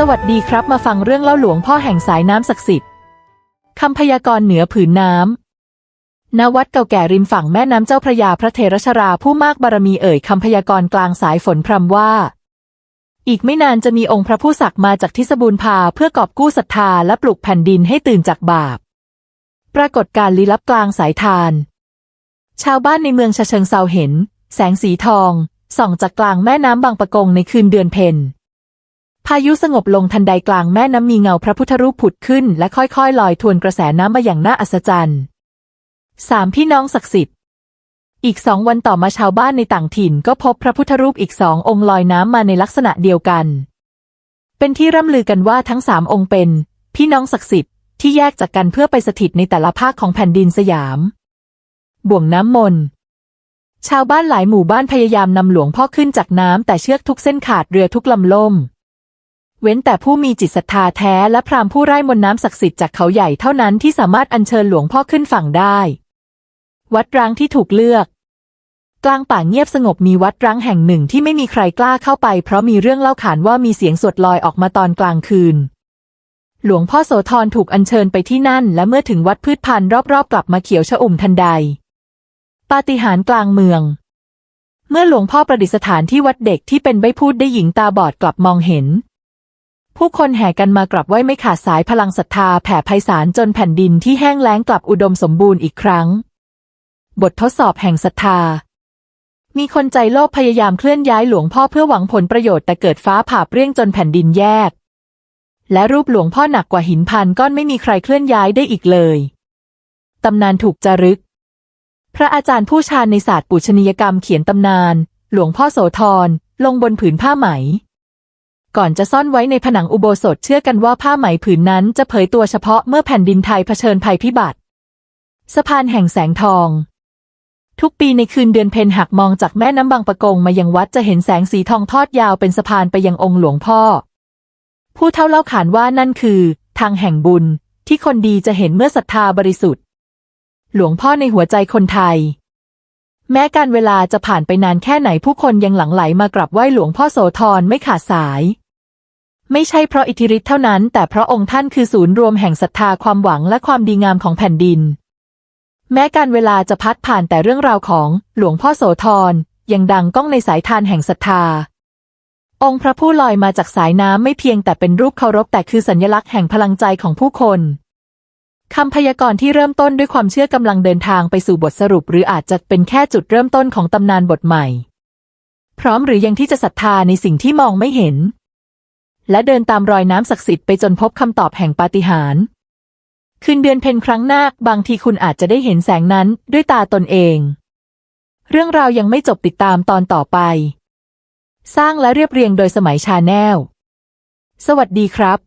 สวัสดีครับมาฟังเรื่องเล่าหลวงพ่อแห่งสายน้ำศักดิ์สิทธิ์คำพยากรณ์เหนือผืนน้ำณวัดเก่าแก่ริมฝั่งแม่น้ำเจ้าพระยาพระเทรชราผู้มากบารมีเอ่ยคำพยากรณ์กลางสายฝนพรำว่า อีกไม่นานจะมีองค์พระผู้ศักดิ์มาจากทิศบูรพาเพื่อกอบกู้ศรัทธาและปลุกแผ่นดินให้ตื่นจากบาป ปรากฏการลี้ลับกลางสายทาน ชาวบ้านในเมืองชะเชิงเซาเห็น แสงสีทองส่องจากกลางแม่น้ำบางปะกงในคืนเดือนเพ็ญ พายุสงบลงทันใดกลางแม่น้ำมีเงาพระพุทธรูปผุดขึ้น และค่อยๆ ลอยทวนกระแสน้ำมาอย่างน่าอัศจรรย์สามพี่น้องศักดิ์สิทธิ์ อีกสองวันต่อมาชาวบ้านในต่างถิ่น ก็พบพระพุทธรูปอีกสององค์ลอยน้ำมาในลักษณะเดียวกัน เป็นที่ร่ำลือกันว่าทั้งสามองค์เป็น พี่น้องศักดิ์สิทธิ์ที่แยกจากกันเพื่อไปสถิตในแต่ละภาคของแผ่นดินสยาม บ่วงน้ำมนต์ชาวบ้านหลายหมู่บ้านพยายามนำหลวงพ่อขึ้นจากน้ำแต่เชือกทุกเส้นขาดเรือทุกลำล่ม เว้นแต่ผู้มีจิตศรัทธาแท้และพราหมณ์ผู้ไร้มนน้ำศักดิ์สิทธิ์จากเขาใหญ่เท่านั้นที่สามารถอัญเชิญหลวงพ่อขึ้นฝั่งได้ วัดร้างที่ถูกเลือก กลางป่าเงียบสงบมีวัดร้างแห่งหนึ่งที่ไม่มีใครกล้าเข้าไป เพราะมีเรื่องเล่าขานว่ามีเสียงสวดลอยออกมาตอนกลางคืน หลวงพ่อโสธรถูกอัญเชิญไปที่นั่น และเมื่อถึงวัดพืชพันธุ์รอบๆ กลับมาเขียวชอุ่มทันใด ปาฏิหาริย์กลางเมือง เมื่อหลวงพ่อประดิษฐานที่วัดเด็กที่เป็นใบพูดได้หญิงตาบอดกลับมองเห็น ผู้คนแห่กันมากราบไหว้ไม่ขาดสายพลังศรัทธาแผ่ไพศาลจนแผ่นดินที่แห้งแล้งกลับอุดมสมบูรณ์อีกครั้ง บททดสอบแห่งศรัทธา มีคนใจโลภพยายามเคลื่อนย้ายหลวงพ่อเพื่อหวังผลประโยชน์แต่เกิดฟ้าผ่าเปรี้ยงจนแผ่นดินแยก และรูปหลวงพ่อหนักกว่าหินพันก้อนไม่มีใครเคลื่อนย้ายได้อีกเลย ตำนานถูกจารึก พระอาจารย์ผู้ชาญในศาสตร์ปุชนียกรรมเขียนตำนาน หลวงพ่อโสธรลงบนผืนผ้าไหม ก่อนจะซ่อนไว้ในผนังอุโบสถเชื่อกันว่าผ้าไหมผืนนั้นจะเผยตัวเฉพาะเมื่อแผ่นดินไทยเผชิญภัยพิบัติ สะพานแห่งแสงทอง ทุกปีในคืนเดือนเพ็ญหากมองจากแม่น้ำบางปะกงมายังวัดจะเห็นแสงสีทองทอดยาวเป็นสะพานไปยังองค์หลวงพ่อ ผู้เท่าเล่าขานว่านั่นคือ ทางแห่งบุญ ที่คนดีจะเห็นเมื่อศรัทธาบริสุทธิ์ หลวงพ่อในหัวใจคนไทยแม้การเวลาจะผ่านไปนานแค่ไหนผู้คนยังหลั่งไหลมากราบไหว้หลวงพ่อโสธรไม่ขาดสาย ไม่ใช่เพราะอิทธิฤทธิ์เท่านั้น แต่เพราะองค์ท่านคือศูนย์รวมแห่งศรัทธาความหวังและความดีงามของแผ่นดิน แม้การเวลาจะพัดผ่านแต่เรื่องราวของหลวงพ่อโสธรยังดังก้องในสายทานแห่งศรัทธา องค์พระผู้ลอยมาจากสายน้ำไม่เพียงแต่เป็นรูปเคารพแต่คือสัญลักษณ์แห่งพลังใจของผู้คนคำพยากรณ์ที่เริ่มต้นด้วยความเชื่อกำลังเดินทางไปสู่บทสรุป หรืออาจจะเป็นแค่จุดเริ่มต้นของตำนานบทใหม่ พร้อมหรือยังที่จะศรัทธาในสิ่งที่มองไม่เห็น และเดินตามรอยน้ำศักดิ์สิทธิ์ไปจนพบคำตอบแห่งปาฏิหาริย์คืนเดือนเพ็ญครั้งหน้าบางทีคุณอาจจะได้เห็นแสงนั้นด้วยตาตนเอง เรื่องราวยังไม่จบติดตามตอนต่อไป สร้างและเรียบเรียงโดยสมัยชาแนล สวัสดีครับ